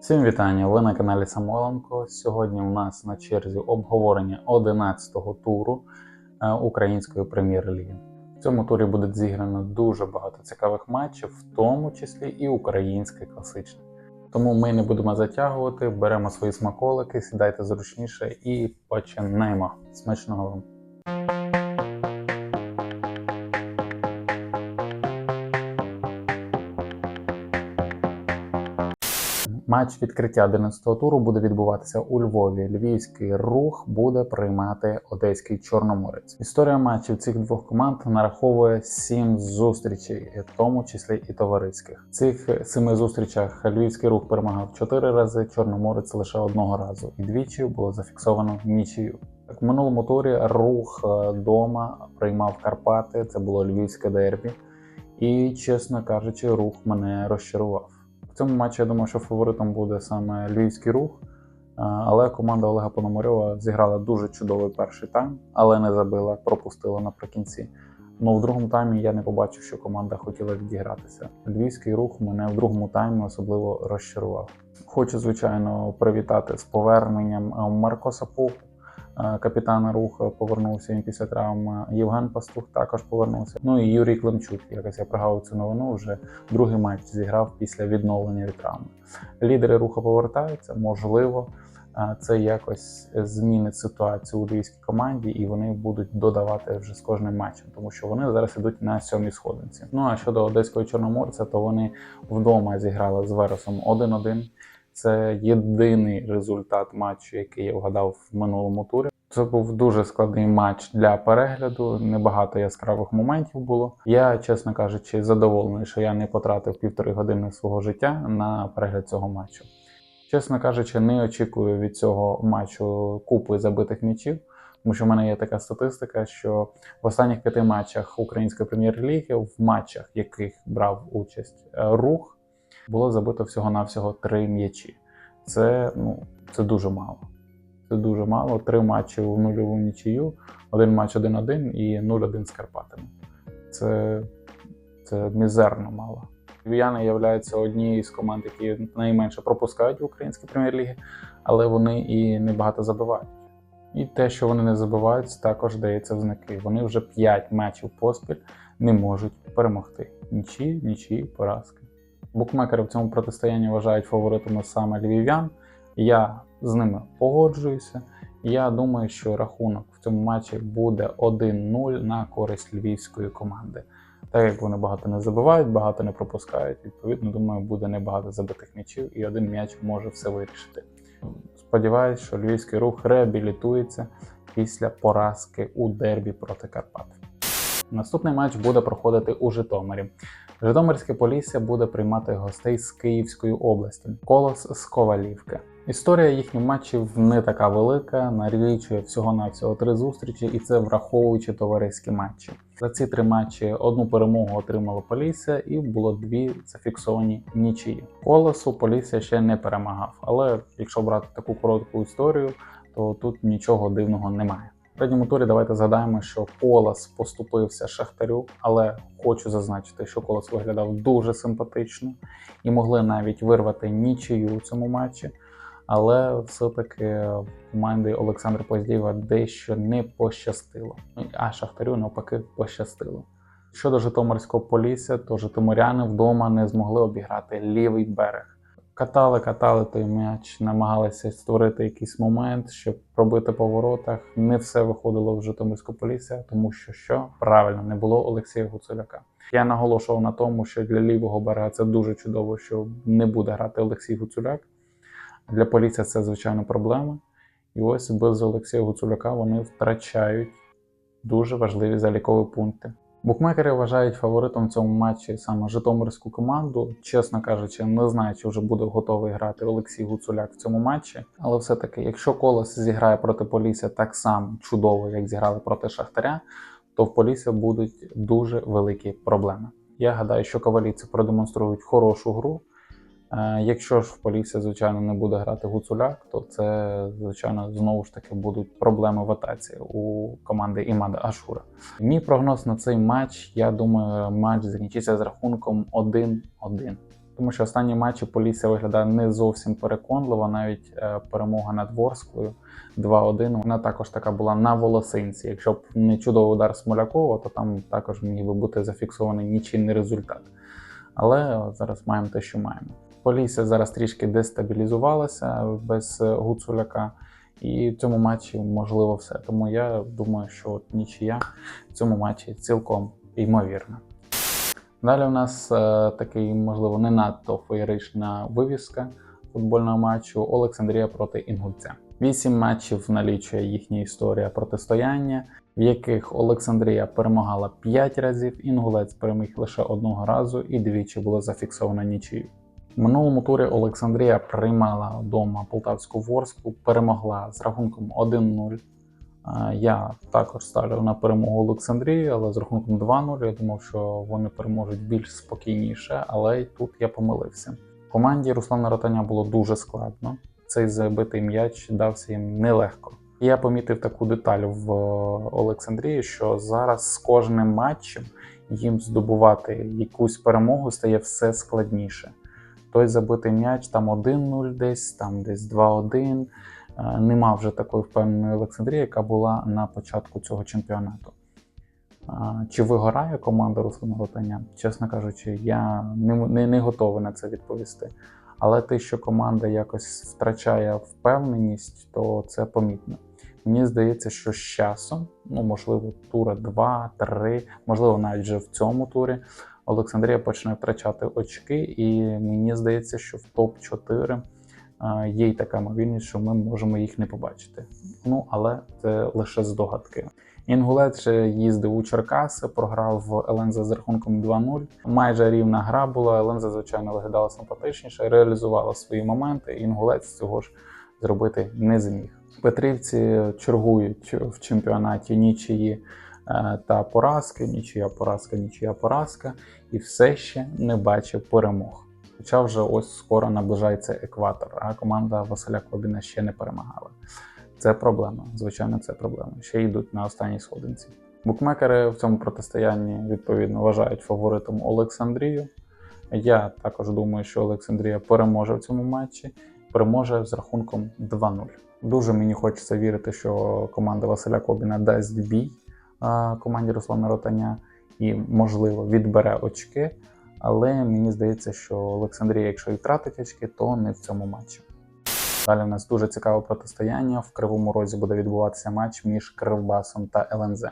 Всім вітання! Ви на каналі Самойленко. Сьогодні у нас на черзі обговорення 11-го туру е, української прем'єр-ліги. В цьому турі буде зіграно дуже багато цікавих матчів, в тому числі і український класичний. Тому ми не будемо затягувати, беремо свої смаколики, сідайте зручніше і починаємо. Смачного вам! Матч відкриття 11-го туру буде відбуватися у Львові. Львівський рух буде приймати одеський Чорноморець. Історія матчів цих двох команд нараховує сім зустрічей, в тому числі і товариських. В цих семи зустрічах Львівський рух перемагав чотири рази, Чорноморець лише одного разу. І двічі було зафіксовано нічию. Так, в минулому турі рух е, дома приймав Карпати. Це було львівське дербі. І, чесно кажучи, рух мене розчарував. Цьому матчі я думаю, що фаворитом буде саме львівський рух. Але команда Олега Пономарьова зіграла дуже чудовий перший тайм, але не забила, пропустила наприкінці. Ну в другому таймі я не побачив, що команда хотіла відігратися. Львівський рух мене в другому таймі особливо розчарував. Хочу, звичайно, привітати з поверненням а, Марко Сапуху. Капітана руха повернувся він після травми. Євген Пастух також повернувся. Ну і Юрій Климчук. Якось я пригадав цю новину. Вже другий матч зіграв після відновлення від травми. Лідери руха повертаються. Можливо, це якось змінить ситуацію у львівській команді, і вони будуть додавати вже з кожним матчем, тому що вони зараз ідуть на сьомій сходинці. Ну а щодо одеського чорноморця, то вони вдома зіграли з Вересом 1-1. Це єдиний результат матчу, який я вгадав в минулому турі. Це був дуже складний матч для перегляду. Небагато яскравих моментів було. Я, чесно кажучи, задоволений, що я не потратив півтори години свого життя на перегляд цього матчу. Чесно кажучи, не очікую від цього матчу купи забитих м'ячів, тому що в мене є така статистика, що в останніх п'яти матчах української прем'єр-ліги, в матчах, в яких брав участь е, рух, було забито всього-навсього три м'ячі. Це, ну, це дуже мало. Це дуже мало. Три матчі у нульову нічию, один матч 1-1 і 0-1 з Карпатами. Це, це мізерно мало. Львів'яни являються однією з команд, які найменше пропускають в українській прем'єр-лігі, але вони і небагато забивають. І те, що вони не забивають, також дається в знаки. Вони вже 5 матчів поспіль не можуть перемогти. Нічі, нічі, поразки. Букмекери в цьому протистоянні вважають фаворитами саме львів'ян. Я з ними погоджуюся. Я думаю, що рахунок в цьому матчі буде 1-0 на користь львівської команди. Так як вони багато не забивають, багато не пропускають, відповідно, думаю, буде небагато забитих м'ячів, і один м'яч може все вирішити. Сподіваюсь, що львівський рух реабілітується після поразки у дербі проти Карпат. Наступний матч буде проходити у Житомирі. Житомирське Полісся буде приймати гостей з Київської області, колос з Ковалівки. Історія їхніх матчів не така велика, налічує всього-навсього три зустрічі, і це враховуючи товариські матчі. За ці три матчі одну перемогу отримало Полісся, і було дві зафіксовані нічиї. Колосу Полісся ще не перемагав, але якщо брати таку коротку історію, то тут нічого дивного немає. В третьому турі давайте згадаємо, що Колос поступився Шахтарю, але хочу зазначити, що Колос виглядав дуже симпатично і могли навіть вирвати нічию у цьому матчі. Але все-таки команді Олександра Поздієва дещо не пощастило. А Шахтарю навпаки пощастило. Щодо Житомирського полісся, то Житомиряни вдома не змогли обіграти лівий берег. Катали, катали той м'яч, намагалися створити якийсь момент, щоб пробити по воротах. Не все виходило в Житомирську полісся, тому що що правильно не було Олексія Гуцуляка. Я наголошував на тому, що для лівого берега це дуже чудово, що не буде грати Олексій Гуцуляк. Для поліція це звичайно проблема. І ось без Олексія Гуцуляка вони втрачають дуже важливі залікові пункти. Букмекери вважають фаворитом в цьому матчі саме Житомирську команду. Чесно кажучи, не знаю, чи вже буде готовий грати Олексій Гуцуляк в цьому матчі. Але все-таки, якщо Колос зіграє проти Полісся так само чудово, як зіграли проти Шахтаря, то в Полісся будуть дуже великі проблеми. Я гадаю, що кавалійці продемонструють хорошу гру. Е, Якщо ж в Полісся, звичайно, не буде грати Гуцуляк, то це, звичайно, знову ж таки будуть проблеми в атаці у команди Імада Ашура. Мій прогноз на цей матч, я думаю, матч закінчиться з рахунком 1-1. тому що останні матчі Полісся виглядає не зовсім переконливо. Навіть е, перемога над Ворсклою 2-1. Вона також така була на волосинці. Якщо б не чудовий удар Смолякова, то там також міг би бути зафіксований нічийний результат. Але зараз маємо те, що маємо. Полісся зараз трішки дестабілізувалася без е, Гуцуляка. І в цьому матчі можливо все. Тому я думаю, що от нічия в цьому матчі цілком ймовірна. Далі у нас е, такий, можливо, не надто феєрична вивіска футбольного матчу Олександрія проти Інгульця. Вісім матчів налічує їхня історія протистояння, в яких Олександрія перемагала 5 разів, Інгулець переміг лише одного разу і двічі було зафіксовано нічию. В минулому турі Олександрія приймала вдома Полтавську Ворску, перемогла з рахунком 1-0. Е, Я також ставлю на перемогу Олександрії, але з рахунком 2-0 я думав, що вони переможуть більш спокійніше, але й тут я помилився. Команді Руслана Ротаня було дуже складно. Цей забитий м'яч дався їм нелегко. Я помітив таку деталь в Олександрії, що зараз з кожним матчем їм здобувати якусь перемогу стає все складніше. Той забитий м'яч там 1-0 десь, там десь 2-1. Е, Нема вже такої впевненої Олександрії, яка була на початку цього чемпіонату. Е, Чи вигорає команда Руслана Ротаня? Чесно кажучи, я не, не, не готовий на це відповісти. Але те, що команда якось втрачає впевненість, то це помітно. Мені здається, що з часом, ну можливо, тура 2-3, можливо, навіть вже в цьому турі, Олександрія почне втрачати очки, і мені здається, що в топ-4 е, є й така ймовірність, що ми можемо їх не побачити. Ну, але це лише здогадки. Інгулець їздив у Черкаси, програв в ЛНЗ з рахунком 2-0. Майже рівна гра була. ЛНЗ, звичайно, виглядала симпатичніше, реалізувала свої моменти. Інгулець цього ж зробити не зміг. Петрівці чергують в чемпіонаті нічиї та поразки, нічия поразка, нічия поразка, і все ще не бачив перемог. Хоча вже ось скоро наближається екватор, а команда Василя Кобіна ще не перемагала. Це проблема. Звичайно, це проблема. Ще йдуть на останній сходинці. Букмекери в цьому протистоянні відповідно вважають фаворитом Олександрію. Я також думаю, що Олександрія переможе в цьому матчі, переможе з рахунком 2-0. Дуже мені хочеться вірити, що команда Василя Кобіна дасть бій команді Руслана Ротаня і, можливо, відбере очки. Але мені здається, що Олександрія, якщо і втратить очки, то не в цьому матчі. Далі в нас дуже цікаве протистояння. В Кривому Розі буде відбуватися матч між Кривбасом та ЛНЗ.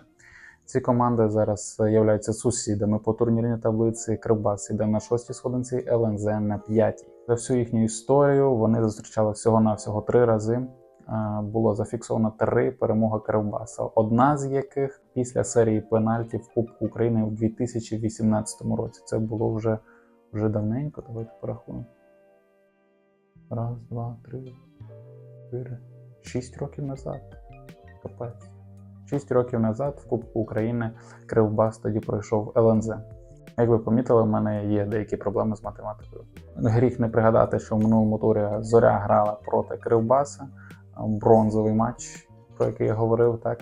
Ці команди зараз являються сусідами по турнірній таблиці. Кривбас іде на шостій сходинці, ЛНЗ на п'ятій. За всю їхню історію вони зустрічали всього-навсього три рази. Було зафіксовано три перемоги Кривбаса, одна з яких після серії пенальтів в Кубку України у 2018 році. Це було вже, вже давненько. Давайте порахуємо. Раз, два, три, чотири, шість років назад. Капець. Шість років назад в Кубку України Кривбас тоді пройшов ЛНЗ. Як ви помітили, в мене є деякі проблеми з математикою. Гріх не пригадати, що в минулому турі Зоря грала проти Кривбаса, бронзовий матч, про який я говорив, так.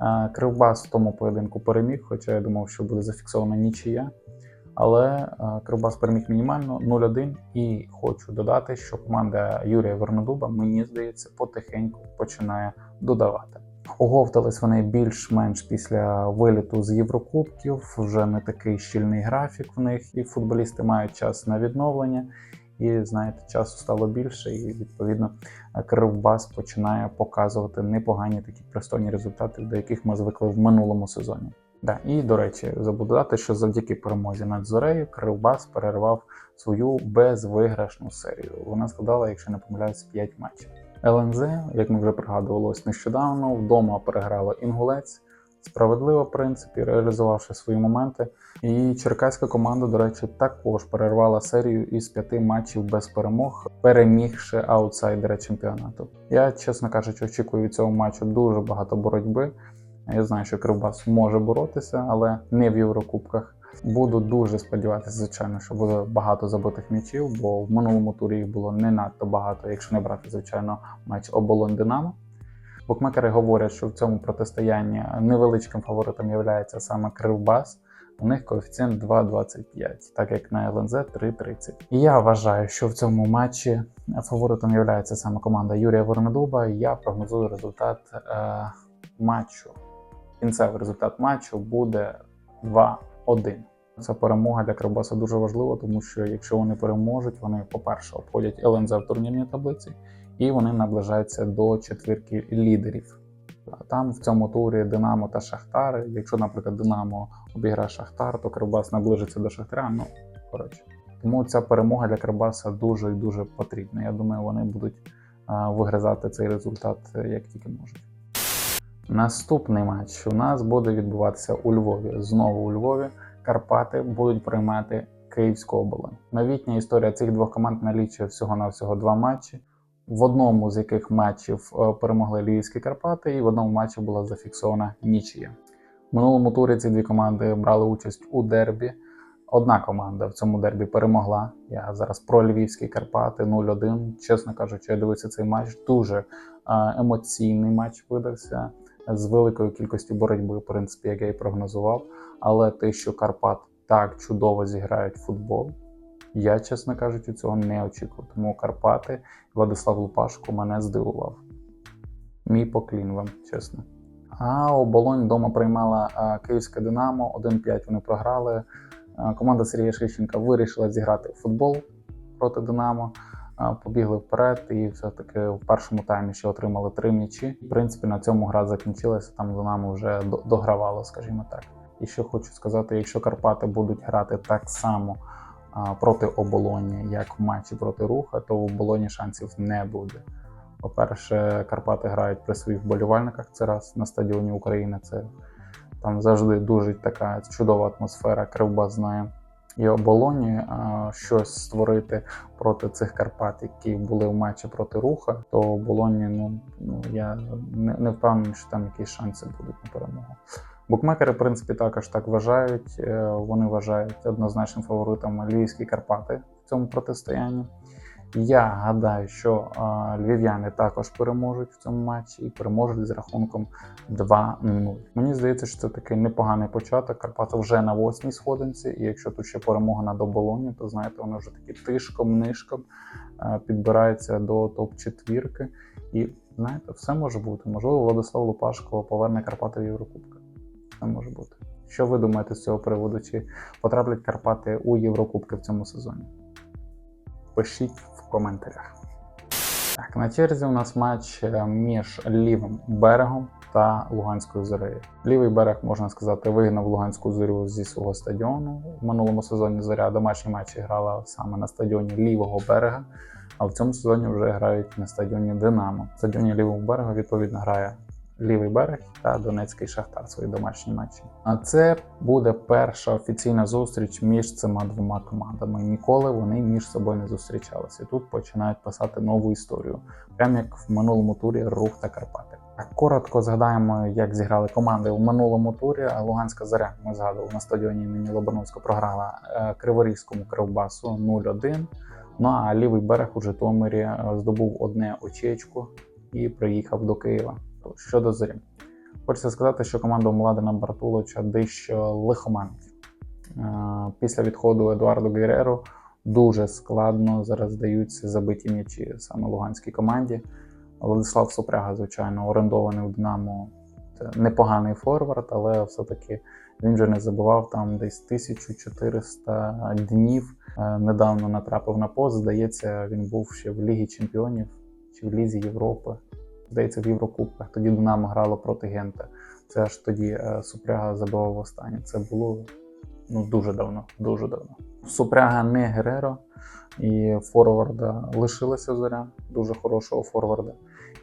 Е, Кривбас в тому поєдинку переміг, хоча я думав, що буде зафіксована нічия. Але е, Кривбас переміг мінімально 0-1. І хочу додати, що команда Юрія Вернодуба, мені здається, потихеньку починає додавати. Оговтались вони більш-менш після виліту з Єврокубків. Вже не такий щільний графік в них, і футболісти мають час на відновлення. І знаєте, часу стало більше, і відповідно Кривбас починає показувати непогані такі пристойні результати, до яких ми звикли в минулому сезоні. Да, і до речі, забуду додати, що завдяки перемозі над Зорею Кривбас перервав свою безвиграшну серію. Вона складала, якщо не помиляюсь, 5 матчів. ЛНЗ, як ми вже пригадували ось нещодавно, вдома переграла Інгулець. Справедливо, в принципі, реалізувавши свої моменти. І черкаська команда, до речі, також перервала серію із п'яти матчів без перемог, перемігши аутсайдера чемпіонату. Я, чесно кажучи, очікую від цього матчу дуже багато боротьби. Я знаю, що Кривбас може боротися, але не в Єврокубках. Буду дуже сподіватися, звичайно, що буде багато забитих м'ячів, бо в минулому турі їх було не надто багато, якщо не брати, звичайно, матч оболонь Динамо. Букмекери говорять, що в цьому протистоянні невеличким фаворитом є саме Кривбас У них коефіцієнт 2,25, так як на ЛНЗ 3,30. І я вважаю, що в цьому матчі фаворитом є саме команда Юрія Вернедуба. Я прогнозую результат е, матчу. Кінцевий результат матчу буде 2-1. Ця перемога для Кривбаса дуже важлива, тому що якщо вони переможуть, вони, по-перше, обходять ЛНЗ в турнірній таблиці, і вони наближаються до четвірки лідерів. Там в цьому турі Динамо та Шахтар. Якщо, наприклад, Динамо обіграє Шахтар, то Кривбас наближиться до Шахтаря. Ну коротше, тому ця перемога для Кривбаса дуже і дуже потрібна. Я думаю, вони будуть вигризати цей результат як тільки можуть. Наступний матч у нас буде відбуватися у Львові. Знову у Львові Карпати будуть приймати Київську оболонь. Новітня історія цих двох команд налічує всього на всього два матчі. В одному з яких матчів е, перемогли Львівські Карпати, і в одному матчі була зафіксована нічия. В минулому турі ці дві команди брали участь у дербі. Одна команда в цьому дербі перемогла. Я зараз про Львівські Карпати 0-1. Чесно кажучи, я дивився цей матч. Дуже е, емоційний матч видався з великою кількістю боротьби, в принципі, як я і прогнозував. Але те, що Карпат так чудово зіграють футбол, я, чесно кажучи, цього не очікував. Тому Карпати Владислав Лупашко мене здивував. Мій поклін вам, чесно. А оболонь вдома приймала Київське Динамо. 1-5 вони програли. Команда Сергія Шищенка вирішила зіграти в футбол проти Динамо. Побігли вперед і все-таки в першому таймі ще отримали три м'ячі. В принципі, на цьому гра закінчилася. Там Динамо вже догравало, скажімо так. І ще хочу сказати: якщо Карпати будуть грати так само проти оболоні, як в матчі проти руха, то в оболоні шансів не буде. По-перше, Карпати грають при своїх вболівальниках. Це раз на стадіоні України. Це там завжди дуже така чудова атмосфера. Кривбас знає. І оболоні а, щось створити проти цих Карпат, які були в матчі проти руха, то оболоні, ну, ну я не, не впевнений, що там якісь шанси будуть на перемогу. Букмекери, в принципі, також так вважають. Е, Вони вважають однозначним фаворитом Львівські Карпати в цьому протистоянні. Я гадаю, що львів'яни також переможуть в цьому матчі і переможуть з рахунком 2-0. Мені здається, що це такий непоганий початок. Карпати вже на восьмій сходинці, і якщо тут ще перемога над оболоні, то знаєте, вони вже такі тишком-нишком е, підбираються до топ-четвірки. І знаєте, все може бути. Можливо, Владислав Лупашко поверне Карпати в Єврокубки. Все може бути. Що ви думаєте з цього приводу? Чи потраплять Карпати у Єврокубки в цьому сезоні? Пишіть в коментарях. Так, на черзі у нас матч е, між лівим берегом та Луганською зорею. Лівий берег, можна сказати, вигнав Луганську зорю зі свого стадіону. В минулому сезоні зоря домашні матчі грала саме на стадіоні лівого берега, а в цьому сезоні вже грають на стадіоні Динамо. На стадіоні лівого берега відповідно грає лівий берег та Донецький Шахтар свої домашні матчі. А це буде перша офіційна зустріч між цими двома командами. Ніколи вони між собою не зустрічалися. Тут починають писати нову історію, прямо як в минулому турі Рух та Карпати. Коротко згадаємо, як зіграли команди в минулому турі. Луганська заря ми згадували на стадіоні імені Лобановського програла е, Криворізькому Кривбасу 0-1. Ну а лівий берег у Житомирі е, здобув одне очечко і приїхав до Києва. Щодо зорі, хочеться сказати, що команда Младена Бартуловича дещо лихоманить. Е, Після відходу Едуардо Герреро дуже складно зараз здаються забиті м'ячі саме луганській команді. Владислав Супряга, звичайно, орендований у Динамо. Непоганий форвард, але все-таки він вже не забував там десь 1400 днів. Е, Недавно натрапив на пост. Здається, він був ще в Лігі Чемпіонів чи в Лізі Європи здається, в Єврокубках. Тоді Динамо грало проти Гента. Це аж тоді е, Супряга забивав останнє. Це було ну, дуже давно, дуже давно. Супряга не Гереро, і форварда лишилася зоря, дуже хорошого форварда.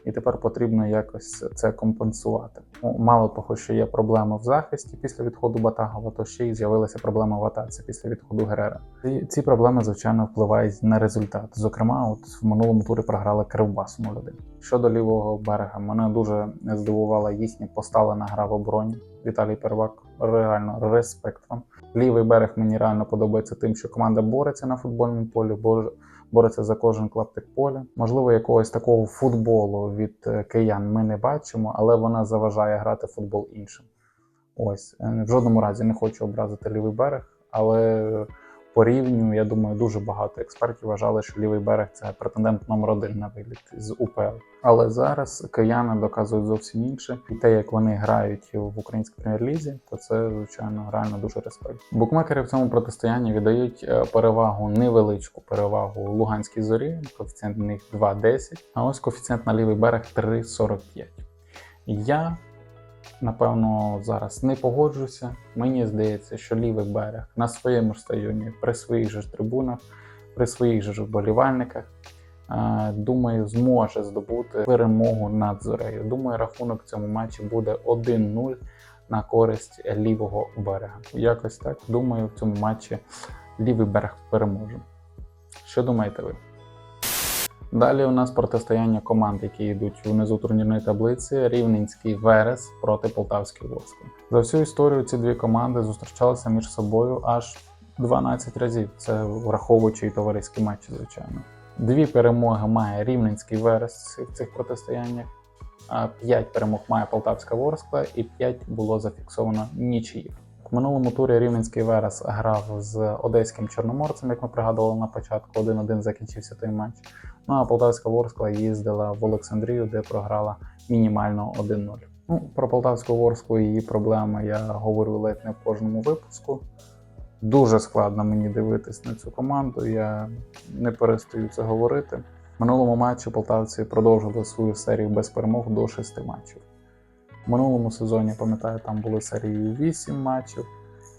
І тепер потрібно якось це компенсувати. Ну, мало того, що є проблеми в захисті після відходу Батагова, то ще й з'явилася проблема в атаці після відходу Герера. І ці проблеми, звичайно, впливають на результат. Зокрема, от в минулому турі програли Кривбас 0-1. Щодо лівого берега, мене дуже здивувала їхня поставлена гра в обороні. Віталій Первак, реально респект вам. Лівий берег мені реально подобається тим, що команда бореться на футбольному полі, бо- бореться за кожен клаптик поля. Можливо, якогось такого футболу від е, киян ми не бачимо, але вона заважає грати футбол іншим. Ось е, в жодному разі не хочу образити лівий берег, але по рівню, я думаю, дуже багато експертів вважали, що лівий берег це претендент номер один на виліт з УПЛ. Але зараз кияни доказують зовсім інше. І те, як вони грають в українській прем'єр-лізі, то це звичайно реально дуже респект. Букмекери в цьому протистоянні віддають е, перевагу невеличку перевагу Луганській зорі. Коефіцієнт в них 2,10, а ось коефіцієнт на лівий берег 3,45. Я напевно зараз не погоджуся. Мені здається, що лівий берег на своєму ж стадіоні, при своїх же ж трибунах, при своїх же ж вболівальниках. е, Думаю, зможе здобути перемогу над зорею. Думаю, рахунок в цьому матчі буде 1-0 на користь лівого берега. Якось так. Думаю, в цьому матчі лівий берег переможе. Що думаєте ви? Далі у нас протистояння команд, які йдуть внизу турнірної таблиці: Рівненський Верес проти Полтавської Ворскли. За всю історію ці дві команди зустрічалися між собою аж 12 разів. Це враховуючи і товариські матчі, звичайно. Дві перемоги має Рівненський Верес в цих протистояннях, а 5 перемог має Полтавська Ворскла і 5 було зафіксовано нічиїв. В минулому турі Рівненський Верес грав з одеським чорноморцем, як ми пригадували на початку. 1-1 закінчився той матч. Ну а Полтавська Ворскла їздила в Олександрію, де програла мінімально 1-0. Ну, про Полтавську Ворсклу і її проблеми я говорю ледь не в кожному випуску. Дуже складно мені дивитись на цю команду. Я не перестаю це говорити. В минулому матчі полтавці продовжили свою серію без перемог до 6 матчів. В минулому сезоні, пам'ятаю, там були серії 8 матчів,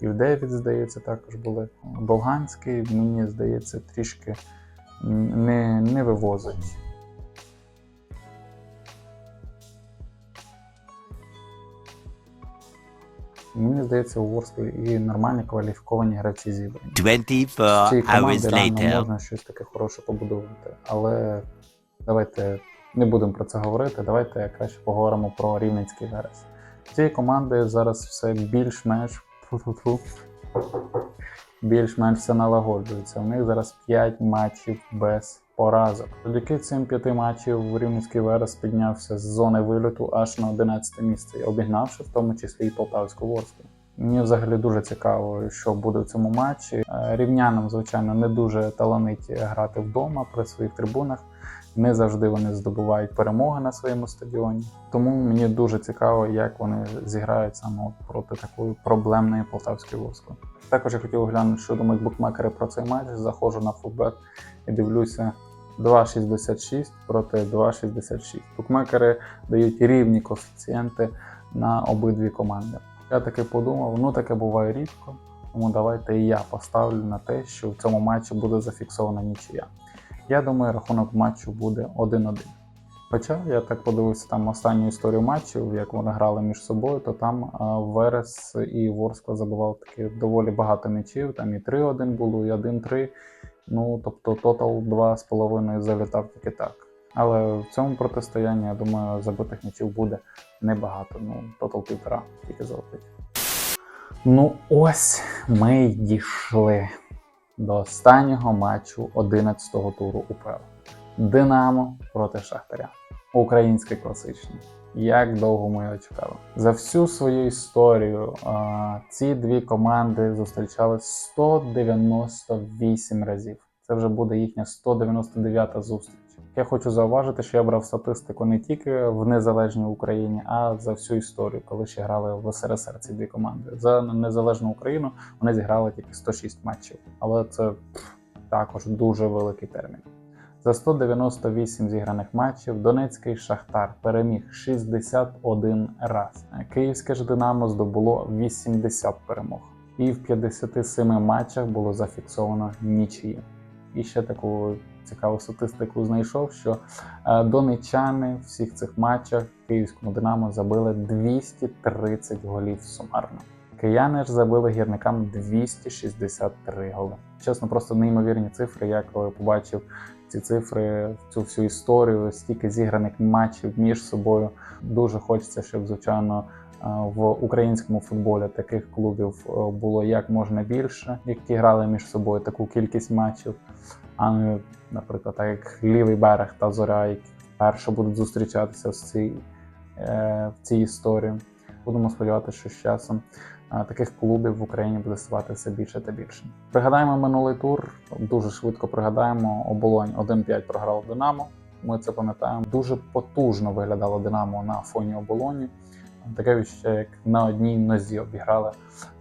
і в 9, здається, також були. Долганський, мені здається, трішки не, не вивозить. Мені здається, у Ворсклі і нормальні кваліфіковані гравці зібрані. 24 З цієї hours команди реально later. можна щось таке хороше побудувати. Але давайте не будемо про це говорити. Давайте краще поговоримо про Рівненський Верес. Цієї команди зараз все більш-менш більш-менш все налагоджується. У них зараз 5 матчів без поразок. Завдяки цим п'яти матчів Рівненський Верес піднявся з зони вильоту аж на 11 місце, обігнавши в тому числі і Полтавську Ворску. Мені взагалі дуже цікаво, що буде в цьому матчі. Е, Рівнянам, звичайно, не дуже талановиті грати вдома при своїх трибунах. Не завжди вони здобувають перемоги на своєму стадіоні. Тому мені дуже цікаво, як вони зіграють саме проти такої проблемної полтавської Ворскли. Також я хотів оглянути, що думають букмекери про цей матч. Заходжу на футбет і дивлюся 2,66 проти 2,66. Букмекери дають рівні коефіцієнти на обидві команди. Я таки подумав, ну таке буває рідко. Тому давайте і я поставлю на те, що в цьому матчі буде зафіксована нічия. Я думаю, рахунок матчу буде 1-1. Хоча я так подивився там останню історію матчів, як вони грали між собою, то там а, Верес і Ворскла забивав таки доволі багато м'ячів. Там і 3-1 було, і 1-3. Ну тобто тотал 2,5 залітав тільки так. Але в цьому протистоянні, я думаю, забитих м'ячів буде небагато. Ну, тотал півтора тільки залетить. Ну ось ми й дійшли до останнього матчу 11-го туру УПЛ. Динамо проти Шахтаря. Українське класичне. Як довго ми його чекали. За всю свою історію а, ці дві команди зустрічались 198 разів. Це вже буде їхня 199-та зустріч. Я хочу зауважити, що я брав статистику не тільки в незалежній Україні, а за всю історію, коли ще грали в СРСР ці дві команди. За незалежну Україну вони зіграли тільки 106 матчів, але це також дуже великий термін. За 198 зіграних матчів Донецький Шахтар переміг 61 раз. Київське ж Динамо здобуло 80 перемог. І в 57 матчах було зафіксовано нічиї. І ще таку цікаву статистику знайшов, що е, донечани в всіх цих матчах київському Динамо забили 230 голів сумарно. Кияни ж забили гірникам 263 голи. Чесно, просто неймовірні цифри. Я коли побачив ці цифри, цю всю історію, стільки зіграних матчів між собою. Дуже хочеться, щоб звичайно е, в українському футболі таких клубів е, було як можна більше, які грали між собою таку кількість матчів. А не, наприклад, так як лівий берег та зоря, які вперше будуть зустрічатися в цій, е, в цій історії. Будемо сподіватися, що з часом е, таких клубів в Україні буде ставати все більше та більше. Пригадаємо минулий тур. Дуже швидко пригадаємо. Оболонь 1-5 програв Динамо. Ми це пам'ятаємо. Дуже потужно виглядало Динамо на фоні оболоні. Таке відчуття, як на одній нозі обіграли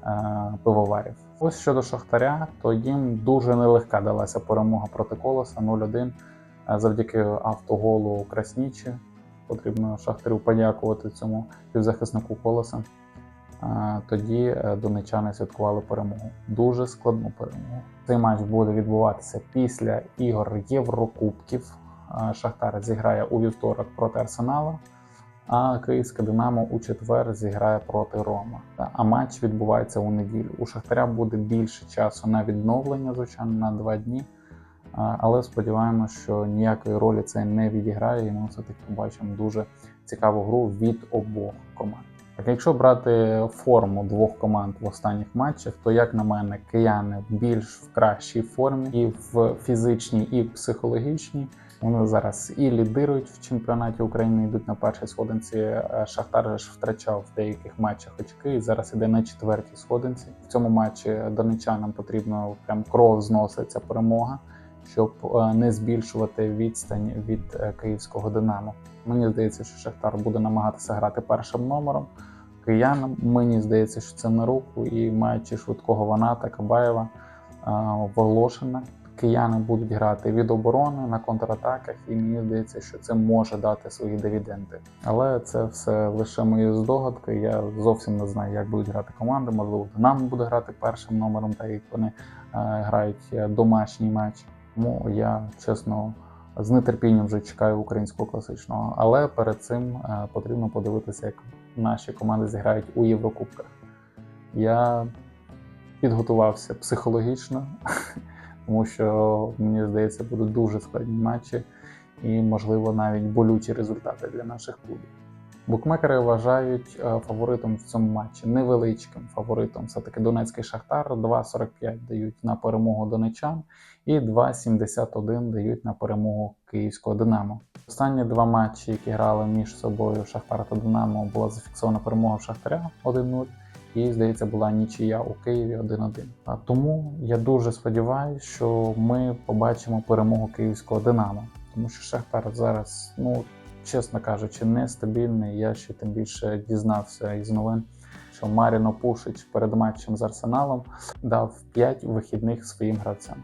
е, пивоварів. Ось щодо Шахтаря, то їм дуже нелегка далася перемога проти колоса 0-1 е, завдяки автоголу Краснічі. Потрібно Шахтарю подякувати цьому півзахиснику колоса. Е, Тоді е, донечани святкували перемогу. Дуже складну перемогу. Цей матч буде відбуватися після ігор Єврокубків. Шахтар зіграє у вівторок проти Арсенала, а Київське Динамо у четвер зіграє проти Рома. А матч відбувається у неділю. У Шахтаря буде більше часу на відновлення, звичайно, на два дні. Але сподіваємося, що ніякої ролі це не відіграє, і ми все-таки побачимо дуже цікаву гру від обох команд. Так, якщо брати форму двох команд в останніх матчах, то як на мене, кияни більш в кращій формі і в фізичній, і в психологічній. Вони зараз і лідирують в чемпіонаті України, йдуть на першій сходинці. Е, Шахтар ж втрачав в деяких матчах очки і зараз іде на четвертій сходинці. В цьому матчі донечанам потрібно прям кров зноситься перемога, щоб е, не збільшувати відстань від е, київського Динамо. Мені здається, що Шахтар буде намагатися грати першим номером. Киянам мені здається, що це на руку, і маючи швидкого Ваната, Кабаєва, е, Волошина, кияни будуть грати від оборони на контратаках, і мені здається, що це може дати свої дивіденди. Але це все лише мої здогадки. Я зовсім не знаю, як будуть грати команди. Можливо, Динамо буде грати першим номером, так як вони е, грають домашній матч. Тому я чесно з нетерпінням вже чекаю українського класичного. Але перед цим е, потрібно подивитися, як наші команди зіграють у Єврокубках. Я підготувався психологічно, тому що мені здається, будуть дуже складні матчі і, можливо, навіть болючі результати для наших клубів. Букмекери вважають е, фаворитом в цьому матчі невеличким фаворитом. Все-таки Донецький Шахтар 2,45 дають на перемогу донечан і 2,71 дають на перемогу київського Динамо. Останні два матчі, які грали між собою Шахтар та Динамо, була зафіксована перемога в Шахтаря 1-0. І, здається, була нічия у Києві 1-1. А Тому я дуже сподіваюся, що ми побачимо перемогу київського Динамо, тому що Шахтар зараз, ну чесно кажучи, нестабільний. Я ще тим більше дізнався із новин, що Маріно Пушич перед матчем з Арсеналом дав 5 вихідних своїм гравцям.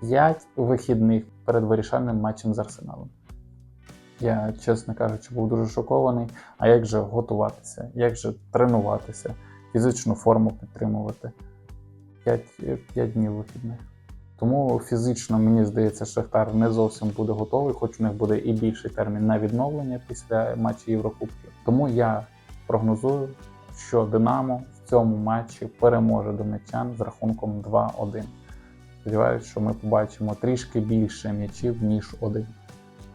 5 вихідних перед вирішальним матчем з Арсеналом. Я, чесно кажучи, був дуже шокований. А як же готуватися, як же тренуватися, фізичну форму підтримувати? 5, 5 днів вихідних. Тому фізично, мені здається, Шахтар не зовсім буде готовий, хоч у них буде і більший термін на відновлення після матчу Єврокубків. Тому я прогнозую, що Динамо в цьому матчі переможе донечан з рахунком 2-1. Сподіваюсь, що ми побачимо трішки більше м'ячів, ніж один.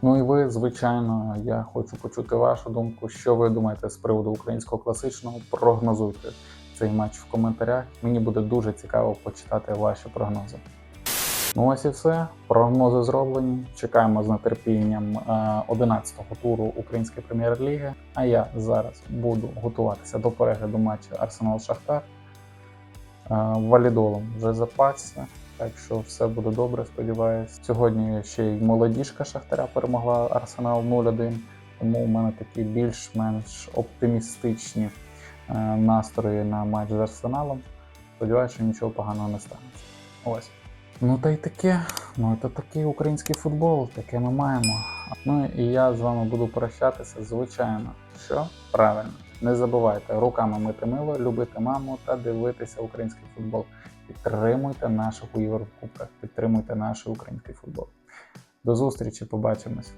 Ну і ви, звичайно, я хочу почути вашу думку, що ви думаєте з приводу українського класичного. Прогнозуйте цей матч в коментарях. Мені буде дуже цікаво почитати ваші прогнози. Ну ось і все. Прогнози зроблені. Чекаємо з нетерпінням 11-го туру Української прем'єр-ліги. А я зараз буду готуватися до перегляду матчу Арсенал Шахтар. Валідолом вже запасся, так що все буде добре, сподіваюсь. Сьогодні ще й молодіжка Шахтаря перемогла Арсенал 0-1, тому у мене такі більш-менш оптимістичні е, настрої на матч з Арсеналом. Сподіваюся, що нічого поганого не станеться. Ось. Ну та й таке. Ну це такий український футбол, таке ми маємо. Ну і я з вами буду прощатися, звичайно. Що? Правильно. Не забувайте руками мити мило, любити маму та дивитися український футбол. Підтримуйте наших у Єврокубках, підтримуйте наш український футбол. До зустрічі, побачимось.